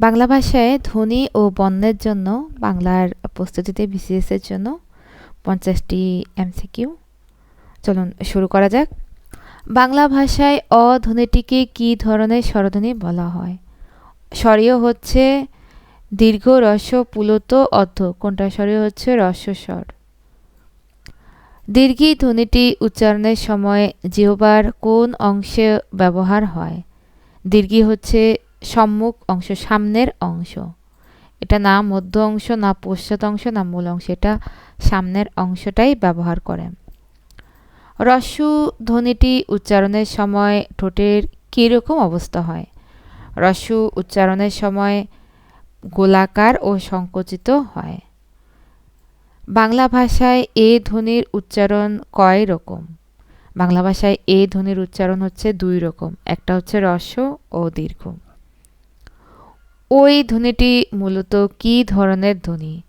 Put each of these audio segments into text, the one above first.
বাংলা ভাষায় ধ্বনি ও বর্ণের জন্য, বাংলার প্রস্তুতিতে বিসিএস এর জন্য পঞ্চাশটি এমসিকিউ। চলুন শুরু করা যাক। বাংলা ভাষায় অ ধ্বনিটিকে কী ধরনের স্বরধ্বনি বলা হয়? স্বরীয় হচ্ছে দীর্ঘ রস্য পুলত অর্ধ, কোনটা স্বরীয় হচ্ছে রস্যস্বর দীর্ঘী ধ্বনিটি উচ্চারণের সময় জিহবার কোন অংশে ব্যবহার হয়? দীর্ঘী হচ্ছে সম্মুখ অংশ, সামনের অংশ। এটা না মধ্য অংশ, না পশ্চাৎ অংশ, না মূল অংশ। এটা সামনের অংশটাই ব্যবহার করে। রস্যু ধ্বনিটি উচ্চারণের সময় ঠোঁটের কীরকম অবস্থা হয়? রস্যু উচ্চারণের সময় গোলাকার ও সংকুচিত হয়। বাংলা ভাষায় এ ধ্বনির উচ্চারণ কয় রকম? বাংলা ভাষায় এ ধ্বনির উচ্চারণ হচ্ছে দুই রকম। একটা হচ্ছে রস্য ও দীর্ঘ। ওই ধ্বনিটি মূলত কি ধরনের ধ্বনি?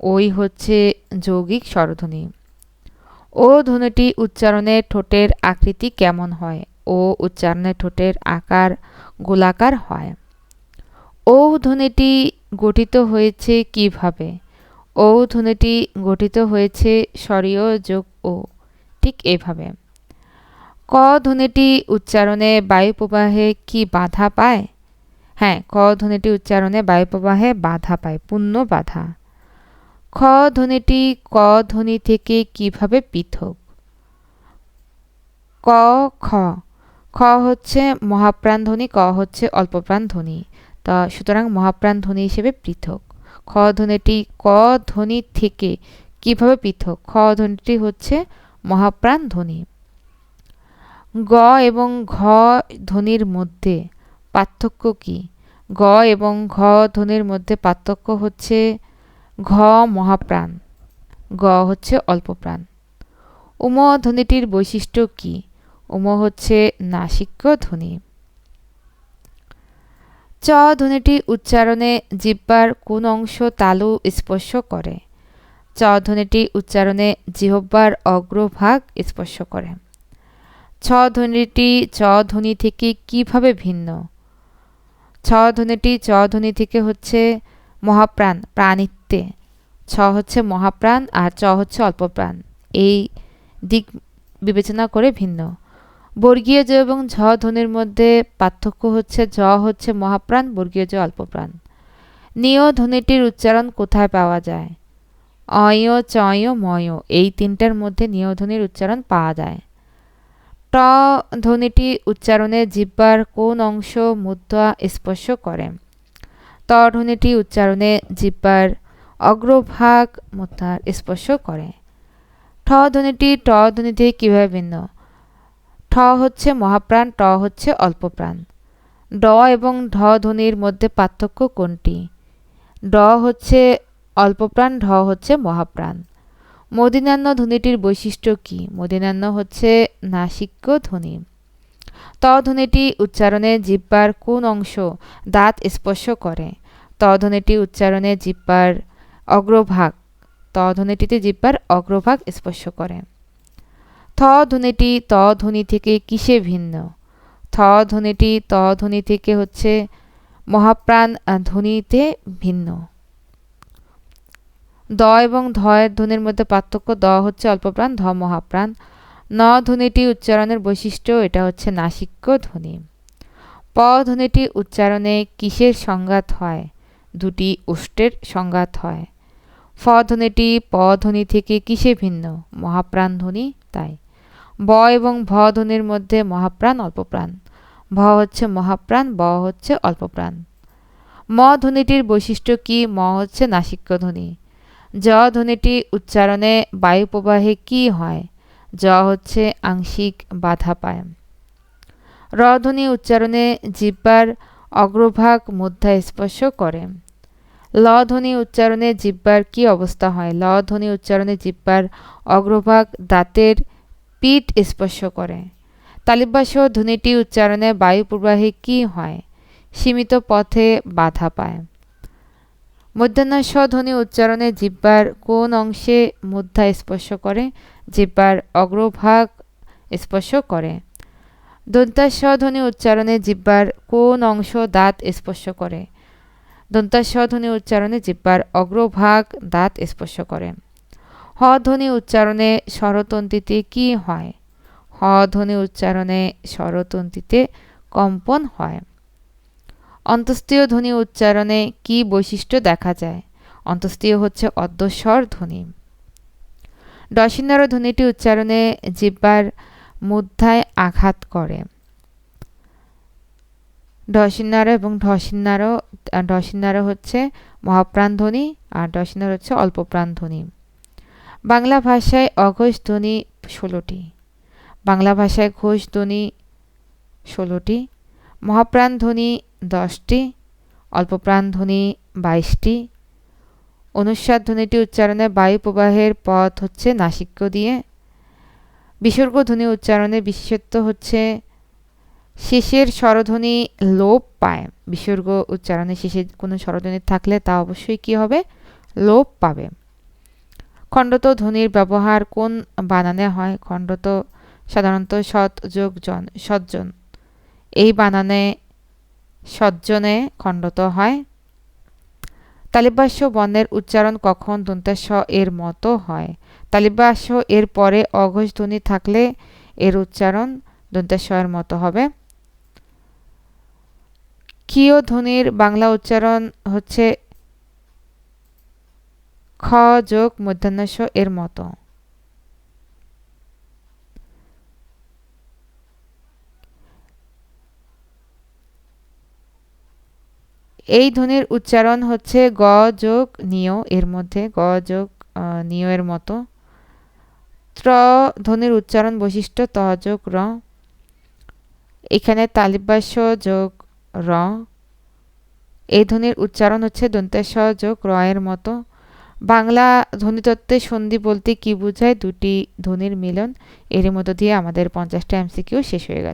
ওই হচ্ছে যৌগিক স্বরধ্বনি। ও ধ্বনিটি উচ্চারণে ঠোঁটের আকৃতি কেমন হয়? ও উচ্চারণে ঠোঁটের আকার গোলাকার হয়। ও ধ্বনিটি গঠিত হয়েছে কীভাবে? ও ধ্বনিটি গঠিত হয়েছে স্বরীয় যোগ ও। ঠিক এভাবে। ক ধ্বনিটি উচ্চারণে বায়ু প্রবাহে কি বাধা পায়? হ্যাঁ ক ধ্বনিটি উচ্চারণে বায়ু প্রবাহে বাধা পায়, পূর্ণ বাধা। খ ধ্বনিটি ক ধ্বনি থেকে কীভাবে পৃথক? ক, খ। খ হচ্ছে মহাপ্রাণ ধ্বনি, ক হচ্ছে অল্পপ্রাণ ধ্বনি। তা সুতরাং মহাপ্রাণ ধ্বনি হিসেবে পৃথক। খ ধ্বনিটি ক ধ্বনি থেকে কীভাবে পৃথক? খ ধ্বনিটি হচ্ছে মহাপ্রাণ ধ্বনি। গ এবং ঘ ধ্বনির মধ্যে পার্থক্য কি? গ এবং ঘ ধ্বনির মধ্যে পার্থক্য হচ্ছে ঘ মহাপ্রাণ, গ হচ্ছে অল্পপ্রাণ। উম ধ্বনিটির বৈশিষ্ট্য কি? উম হচ্ছে নাসিক্য ধ্বনি। চ ধ্বনিটি উচ্চারণে জিব্বার কোন অংশ তালু স্পর্শ করে। চ ধ্বনিটি উচ্চারণে জিহব্বার অগ্রভাগ স্পর্শ করে। ছ ধ্বনিটি, চ ধ্বনি থেকে কীভাবে ভিন্ন? ছ ধ্বনিটি চ ধ্বনি থেকে হচ্ছে মহাপ্রাণ, প্রাণিত্বে। ছ হচ্ছে মহাপ্রাণ আর চ হচ্ছে অল্পপ্রাণ। এই দিক বিবেচনা করে ভিন্ন। বর্গীয় জ এবং ঝ ধ্বনির মধ্যে পার্থক্য হচ্ছে জ হচ্ছে মহাপ্রাণ, বর্গীয় জ অল্পপ্রাণ। নিয় ধ্বনিটির উচ্চারণ কোথায় পাওয়া যায়? অয় চয় ময় এই তিনটার মধ্যে নিয় ধ্বনির উচ্চারণ পাওয়া যায়। ট ধ্বনিটি উচ্চারণে জিব্বার কোন অংশ মুদ্রা স্পর্শ করে? ত ধ্বনিটি উচ্চারণে জিব্বার অগ্রভাগ মুদ্রার স্পর্শ করে। ঠ ধ্বনিটি ট ধ্বনি থেকে কীভাবে ভিন্ন? ঠ হচ্ছে মহাপ্রাণ, ট হচ্ছে অল্পপ্রাণ। ড এবং ঢ ধ্বনির মধ্যে পার্থক্য কোনটি? ড হচ্ছে অল্পপ্রাণ, ঢ হচ্ছে মহাপ্রাণ। মদিনান্য ধ্বনিটির বৈশিষ্ট্য কি? মদিনান্ন হচ্ছে নাসিক্য ধ্বনি। ত ধ্বনিটি উচ্চারণে জিব্বার কোন অংশ দাঁত স্পর্শ করে? ত ধ্বনিটি উচ্চারণে জিব্বার অগ্রভাগ। ত ধ্বনিটিতে জিব্বার অগ্রভাগ স্পর্শ করে। থ ধ্বনিটি ত ধ্বনি থেকে কিসে ভিন্ন? থ ধ্বনিটি ত ধ্বনি থেকে হচ্ছে মহাপ্রাণ ধ্বনিতে ভিন্ন। দ এবং ধ এর ধ্বনির মধ্যে পার্থক্য, দ হচ্ছে অল্পপ্রাণ, ধ মহাপ্রাণ। ন ধ্বনিটি উচ্চারণের বৈশিষ্ট্য, এটা হচ্ছে নাসিক্য ধ্বনি। প ধ্বনিটি উচ্চারণে কিসের সংঘাত হয়? দুটি উষ্টের সংঘাত হয়। ফ ধ্বনিটি প ধ্বনি থেকে কিসে ভিন্ন? মহাপ্রাণ ধ্বনি, তাই। ব এবং ভ ধ্বনির মধ্যে মহাপ্রাণ, অল্পপ্রাণ। ভ হচ্ছে মহাপ্রাণ, ব হচ্ছে অল্পপ্রাণ। ম ধ্বনিটির বৈশিষ্ট্য কি? ম হচ্ছে নাসিক্য ধ্বনি। জ ধ্বনিটি উচ্চারণে বায়ু প্রবাহে কি হয়? জ হচ্ছে আংশিক বাধা পায়। র ধ্বনি উচ্চারণে জিব্বার অগ্রভাগ মধ্যা স্পর্শ করে। ল ধ্বনি উচ্চারণে জিব্বার কি অবস্থা হয়? ল ধ্বনি উচ্চারণে জিব্বার অগ্রভাগ দাঁতের পিঠ স্পর্শ করে। তালিবাস ধ্বনিটি উচ্চারণে বায়ু প্রবাহে কি হয়? সীমিত পথে বাধা পায়। মধ্যাহ্ন ধ্বনি উচ্চারণে জিব্বার কোন অংশে মুদ্ধা স্পর্শ করে? জিব্বার অগ্রভাগ স্পর্শ করে। দন্তাস্ব ধ্বনি উচ্চারণে জিব্বার কোন অংশ দাঁত স্পর্শ করে? দন্তাস ধ্বনি উচ্চারণে জিব্বার অগ্রভাগ দাঁত স্পর্শ করে। হ ধ্বনি উচ্চারণে স্বরতন্ত্রীতে কি হয়? হ ধ্বনি উচ্চারণে স্বরতন্ত্রীতে কম্পন হয়। অন্তস্তীয় ধ্বনি উচ্চারণে কি বৈশিষ্ট্য দেখা যায়? অন্তস্তীয় হচ্ছে অর্ধস্বর ধ্বনি। ডসিন্নার ধ্বনিটি উচ্চারণে জিব্বার মুদ্রায় আঘাত করে। ঢসিন্নার এবং ঢসিন্নারও ঢসিন্নারও হচ্ছে মহাপ্রাণ ধ্বনি আর ডসিন্নার হচ্ছে অল্পপ্রাণ ধ্বনি। বাংলা ভাষায় অঘোষ ধ্বনি ষোলোটি। বাংলা ভাষায় ঘোষ ধ্বনি ষোলোটি। মহাপ্রাণ ধ্বনি দশটি, অল্পপ্রাণ ধ্বনি বাইশটি। অনুস্বাদ ধ্বনিটি উচ্চারণে বায়ু প্রবাহের পথ হচ্ছে নাসিক্য দিয়ে। বিসর্গ ধ্বনি উচ্চারণে বিশেষত্ব হচ্ছে শেষের স্বরধ্বনি লোপ পায়। বিসর্গ উচ্চারণে শেষে কোনো স্বরধ্বনি থাকলে তা অবশ্যই কি হবে? লোপ পাবে। খণ্ডত ধ্বনির ব্যবহার কোন বানানে হয়? খণ্ডত সাধারণত সৎ যোগ জন সজ্জন এই বানানে সজ্জনে খণ্ডত হয়। তালিবাস্য বর্ণের উচ্চারণ কখন দন্তাস্ব এর মতো হয়। তালিবাস্য এর পরে অঘোষ ধ্বনি থাকলে এর উচ্চারণ দন্তাস্ব এর মতো হবে। কিয় ধ্বনির বাংলা উচ্চারণ হচ্ছে খ যোগ মধ্যাহ্নস্ব এর মতো। এই ধ্বনির উচ্চারণ হচ্ছে গ যোগ নিয়, এর মধ্যে গ যোগ নিয় এর মতো। ত্র ধ্বনির উচ্চারণ বৈশিষ্ট্য ত যোগ র। এখানে তালিবাস্য যোগ র। এই ধ্বনির উচ্চারণ হচ্ছে দন্তেশ যোগ র এর মতো। বাংলা ধ্বনিতত্ত্বে সন্ধি বলতে কি বোঝায়? দুটি ধ্বনির মিলন। এর মধ্য দিয়ে আমাদের পঞ্চাশটা এমসিকিউ শেষ হয়ে গেল।